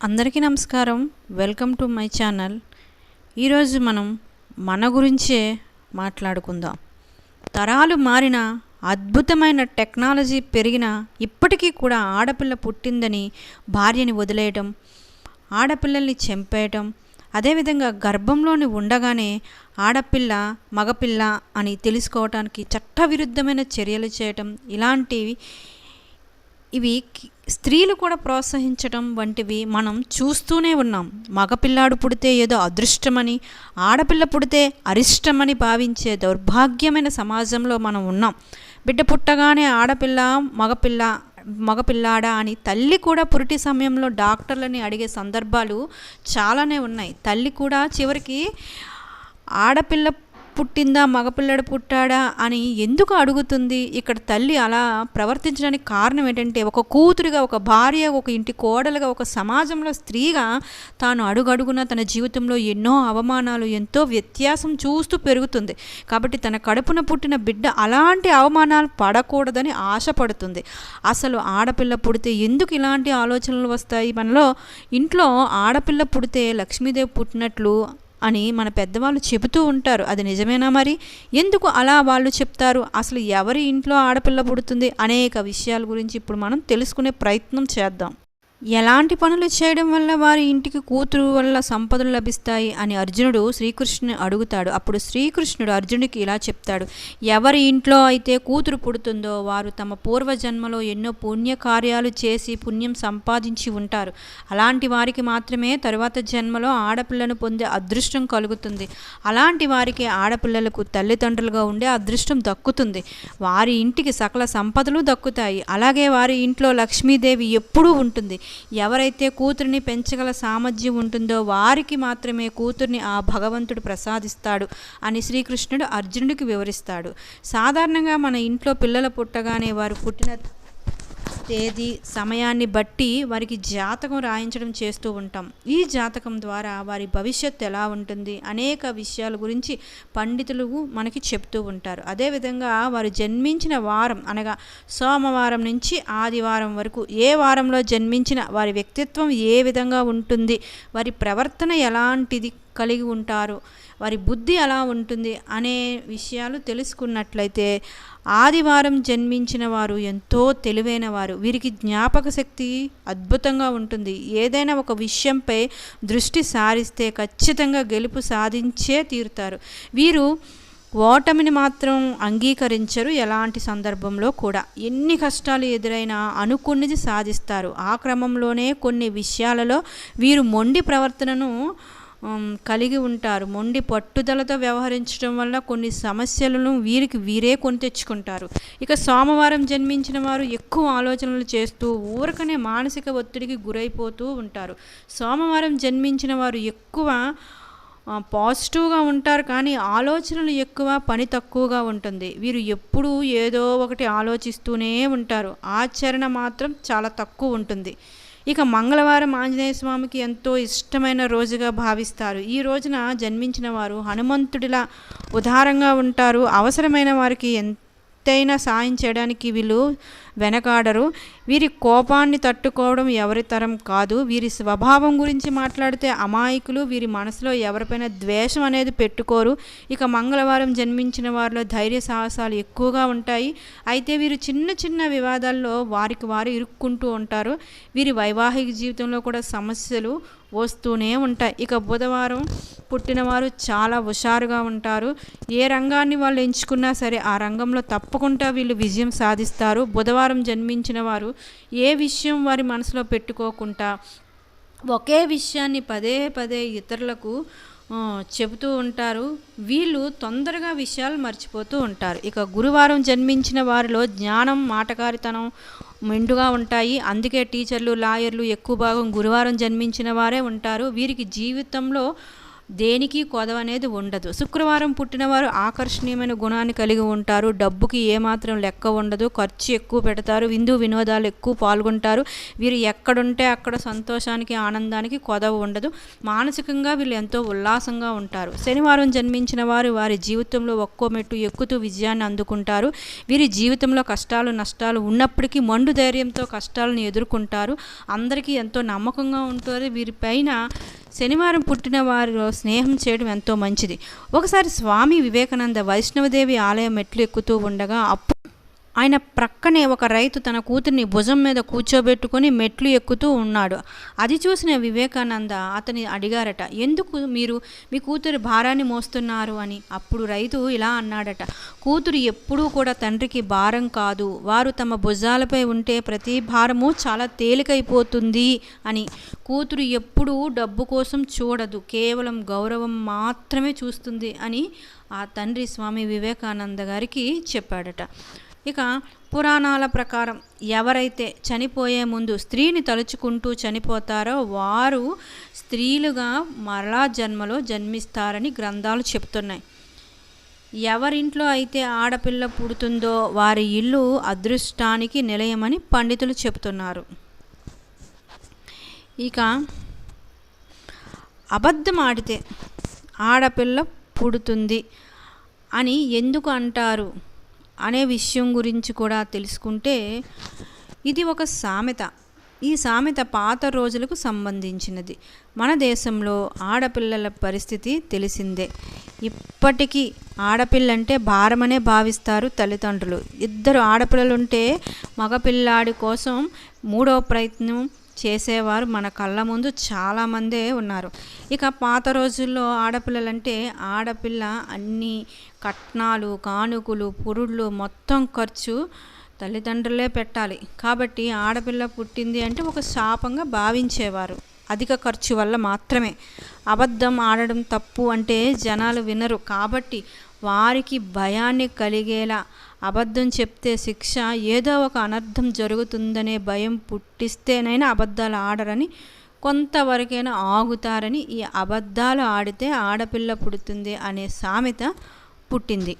అందరికీ నమస్కారం. Welcome to my channel. ఈరోజు మనం మన గురించే మాట్లాడుకుందాం. తరాలు మారిన అద్భుతమైన టెక్నాలజీ పెరిగిన ఇప్పటికీ కూడా ఆడపిల్ల పుట్టిందని భార్యని వదిలేయటం ఆడపిల్లల్ని చంపేయటం అదేవిధంగా గర్భంలోని ఉండగానే ఆడపిల్ల మగపిల్ల అని తెలుసుకోవటానికి చట్టవిరుద్ధమైన చర్యలు చేయటం ఇలాంటివి ఇవి స్త్రీలు కూడా ప్రోత్సహించడం వంటివి మనం చూస్తూనే ఉన్నాం. మగపిల్లాడు పుడితే ఏదో అదృష్టమని ఆడపిల్ల పుడితే అరిష్టమని భావించే దౌర్భాగ్యమైన సమాజంలో మనం ఉన్నాం. బిడ్డ పుట్టగానే ఆడపిల్ల మగపిల్ల మగపిల్లాడా అని తల్లి కూడా పురిటి సమయంలో డాక్టర్లని అడిగే సందర్భాలు చాలానే ఉన్నాయి. తల్లి కూడా చివరికి ఆడపిల్ల పుట్టిందా మగపిల్లడు పుట్టాడా అని ఎందుకు అడుగుతుంది? ఇక్కడ తల్లి అలా ప్రవర్తించడానికి కారణం ఏంటంటే ఒక కూతురుగా ఒక భార్య ఒక ఇంటి కోడలుగా ఒక సమాజంలో స్త్రీగా తాను అడుగడుగున తన జీవితంలో ఎన్నో అవమానాలు ఎంతో వ్యత్యాసం చూస్తూ పెరుగుతుంది. కాబట్టి తన కడుపున పుట్టిన బిడ్డ అలాంటి అవమానాలు పడకూడదని ఆశపడుతుంది. అసలు ఆడపిల్ల పుడితే ఎందుకు ఇలాంటి ఆలోచనలు వస్తాయి? మనలో ఇంట్లో ఆడపిల్ల పుడితే లక్ష్మీదేవి పుట్టినట్లు అని మన పెద్దవాళ్ళు చెబుతూ ఉంటారు. అది నిజమేనా మరి? ఎందుకు అలా వాళ్ళు చెప్తారు? అసలు ఎవరి ఇంట్లో ఆడపిల్ల పుడుతుంది అనేక విషయాల గురించి ఇప్పుడు మనం తెలుసుకునే ప్రయత్నం చేద్దాం. ఎలాంటి పనులు చేయడం వల్ల వారి ఇంటికి కూతురు వల్ల సంపదలు లభిస్తాయి అని అర్జునుడు శ్రీకృష్ణుని అడుగుతాడు. అప్పుడు శ్రీకృష్ణుడు అర్జునుడికి ఇలా చెప్తాడు. ఎవరి ఇంట్లో అయితే కూతురు పుడుతుందో వారు తమ పూర్వజన్మలో ఎన్నో పుణ్య కార్యాలు చేసి పుణ్యం సంపాదించి ఉంటారు. అలాంటి వారికి మాత్రమే తరువాత జన్మలో ఆడపిల్లను పొందే అదృష్టం కలుగుతుంది. అలాంటి వారికి ఆడపిల్లలకు తల్లిదండ్రులుగా ఉండే అదృష్టం దక్కుతుంది. వారి ఇంటికి సకల సంపదలు దక్కుతాయి. అలాగే వారి ఇంట్లో లక్ష్మీదేవి ఎప్పుడూ ఉంటుంది. ఎవరైతే కూతురిని పెంచగల సామర్థ్యం ఉంటుందో వారికి మాత్రమే కూతుర్ని ఆ భగవంతుడు ప్రసాదిస్తాడు అని శ్రీకృష్ణుడు అర్జునుడికి వివరిస్తాడు. సాధారణంగా మన ఇంట్లో పిల్లలు పుట్టగానే వారు పుట్టిన తేదీ సమయాన్ని బట్టి వారికి జాతకం రాయించడం చేస్తూ ఉంటాం. ఈ జాతకం ద్వారా వారి భవిష్యత్తు ఎలా ఉంటుంది? అనేక విషయాల గురించి పండితులు మనకి చెప్తూ ఉంటారు. అదేవిధంగా వారు జన్మించిన వారం అనగా సోమవారం నుంచి ఆదివారం వరకు ఏ వారంలో జన్మించిన వారి వ్యక్తిత్వం ఏ విధంగా ఉంటుంది? వారి ప్రవర్తన ఎలాంటిది? కలిగి ఉంటారు. వారి బుద్ధి ఎలా ఉంటుంది అనే విషయాలు తెలుసుకున్నట్లయితే ఆదివారం జన్మించిన వారు ఎంతో తెలివైన వారు. వీరికి జ్ఞాపక శక్తి అద్భుతంగా ఉంటుంది. ఏదైనా ఒక విషయంపై దృష్టి సారిస్తే ఖచ్చితంగా గెలుపు సాధించే తీరుతారు. వీరు ఓటమిని మాత్రం అంగీకరించరు. ఎలాంటి సందర్భంలో కూడా ఎన్ని కష్టాలు ఎదురైనా అనుకున్నది సాధిస్తారు. ఆ క్రమంలోనే కొన్ని విషయాలలో వీరు మొండి ప్రవర్తనను కలిగి ఉంటారు. మొండి పట్టుదలతో వ్యవహరించడం వల్ల కొన్ని సమస్యలను వీరికి వీరే కొని తెచ్చుకుంటారు. ఇక సోమవారం జన్మించిన వారు ఎక్కువ ఆలోచనలు చేస్తూ ఊరకనే మానసిక ఒత్తిడికి గురైపోతూ ఉంటారు. సోమవారం జన్మించిన వారు ఎక్కువ పాజిటివ్గా ఉంటారు కానీ ఆలోచనలు ఎక్కువ పని తక్కువగా ఉంటుంది. వీరు ఎప్పుడూ ఏదో ఒకటి ఆలోచిస్తూనే ఉంటారు. ఆచరణ మాత్రం చాలా తక్కువ ఉంటుంది. ఇక మంగళవారం ఆంజనేయ స్వామికి ఎంతో ఇష్టమైన రోజుగా భావిస్తారు. ఈ రోజున జన్మించిన వారు హనుమంతుడిలా ఉదారంగా ఉంటారు. అవసరమైన వారికి ఎంతైనా సాయం చేయడానికి వీళ్ళు వెనకాడరు. వీరి కోపాన్ని తట్టుకోవడం ఎవరి తరం కాదు. వీరి స్వభావం గురించి మాట్లాడితే అమాయకులు వీరి మనసులో ఎవరిపైన ద్వేషం అనేది పెట్టుకోరు. ఇక మంగళవారం జన్మించిన వారిలో ధైర్య సాహసాలు ఎక్కువగా ఉంటాయి. అయితే వీరు చిన్న చిన్న వివాదాల్లో వారికి వారు ఇరుక్కుంటూ ఉంటారు. వీరి వైవాహిక జీవితంలో కూడా సమస్యలు వస్తూనే ఉంటాయి. ఇక బుధవారం పుట్టినవారు చాలా హుషారుగా ఉంటారు. ఏ రంగాన్ని వాళ్ళు ఎంచుకున్నా సరే ఆ రంగంలో తప్పకుండా వీళ్ళు విజయం సాధిస్తారు. బుధవారం జన్మించిన వారు ఏ విషయం వారి మనసులో పెట్టుకోకుండా ఒకే విషయాన్ని పదే పదే ఇతరులకు చెబుతూ ఉంటారు. వీళ్ళు తొందరగా విషయాలు మర్చిపోతూ ఉంటారు. ఇక గురువారం జన్మించిన వారిలో జ్ఞానం మాటకారితనం మెండుగా ఉంటాయి. అందుకే టీచర్లు లాయర్లు ఎక్కువ భాగం గురువారం జన్మించిన వారే ఉంటారు. వీరికి జీవితంలో దేనికి కొదవ అనేది ఉండదు. శుక్రవారం పుట్టినవారు ఆకర్షణీయమైన గుణాన్ని కలిగి ఉంటారు. డబ్బుకి ఏమాత్రం లెక్క ఉండదు. ఖర్చు ఎక్కువ పెడతారు. విందు వినోదాలు ఎక్కువ పాల్గొంటారు. వీరు ఎక్కడుంటే అక్కడ సంతోషానికి ఆనందానికి కొదవ ఉండదు. మానసికంగా వీళ్ళు ఎంతో ఉల్లాసంగా ఉంటారు. శనివారం జన్మించిన వారు వారి జీవితంలో ఒక్కో మెట్టు ఎక్కుతూ విజయాన్ని అందుకుంటారు. వీరి జీవితంలో కష్టాలు నష్టాలు ఉన్నప్పటికీ మండు ధైర్యంతో కష్టాలను ఎదుర్కొంటారు. అందరికీ ఎంతో నమ్మకంగా ఉంటారు వీరిపైన శనివారం పుట్టిన వారిలో స్నేహం చేయడం ఎంతో మంచిది. ఒకసారి స్వామి వివేకానంద వైష్ణవదేవి ఆలయం మెట్లు ఎక్కుతూ ఉండగా అప్పు ఆయన ప్రక్కనే ఒక రైతు తన కూతుర్ని భుజం మీద కూర్చోబెట్టుకొని మెట్లు ఎక్కుతూ ఉన్నాడు. అది చూసిన వివేకానంద అతని అడిగారట ఎందుకు మీరు మీ కూతురి భారాన్ని మోస్తున్నారు అని? అప్పుడు రైతు ఇలా అన్నాడట కూతురు ఎప్పుడూ కూడా తండ్రికి భారం కాదు. వారు తమ భుజాలపై ఉంటే ప్రతి భారము చాలా తేలికైపోతుంది అని. కూతురు ఎప్పుడూ డబ్బు కోసం చూడదు కేవలం గౌరవం మాత్రమే చూస్తుంది అని ఆ తండ్రి స్వామి వివేకానంద గారికి చెప్పాడట. ఇక పురాణాల ప్రకారం ఎవరైతే చనిపోయే ముందు స్త్రీని తలుచుకుంటూ చనిపోతారో వారు స్త్రీలుగా మరలా జన్మలో జన్మిస్తారని గ్రంథాలు చెప్తున్నాయి. ఎవరింట్లో అయితే ఆడపిల్ల పుడుతుందో వారి ఇల్లు అదృష్టానికి నిలయమని పండితులు చెబుతున్నారు ఇక అబద్ధం ఆడితే ఆడపిల్ల పుడుతుంది అని ఎందుకు అంటారు? అనే విషయం గురించి కూడా తెలుసుకుంటే ఇది ఒక సామెత. ఈ సామెత పాత రోజులకు సంబంధించినది. మన దేశంలో ఆడపిల్లల పరిస్థితి తెలిసిందే. ఇప్పటికీ ఆడపిల్లంటే భారమనే భావిస్తారు తల్లిదండ్రులు. ఇద్దరు ఆడపిల్లలుంటే మగపిల్లాడి కోసం మూడో ప్రయత్నం చేసేవారు మన కళ్ళ ముందు చాలామందే ఉన్నారు. ఇక పాత రోజుల్లో ఆడపిల్లలంటే ఆడపిల్ల అన్ని కట్నాలు కానుకలు పురుళ్ళు మొత్తం ఖర్చు తల్లిదండ్రులే పెట్టాలి. కాబట్టి ఆడపిల్ల పుట్టింది అంటే ఒక శాపంగా భావించేవారు. అధిక ఖర్చు వల్ల మాత్రమే. అబద్ధం ఆడడం తప్పు అంటే జనాలు వినరు. కాబట్టి వారికి భయాన్ని కలిగేలా అబద్ధం చెప్తే శిక్ష ఏదో ఒక అనర్థం జరుగుతుందనే భయం పుట్టిస్తేనైనా అబద్ధాలు ఆడరని కొంతవరకైనా ఆగుతారని ఈ అబద్ధాలు ఆడితే ఆడపిల్ల పుడుతుంది అనే సామెత పుట్టింది.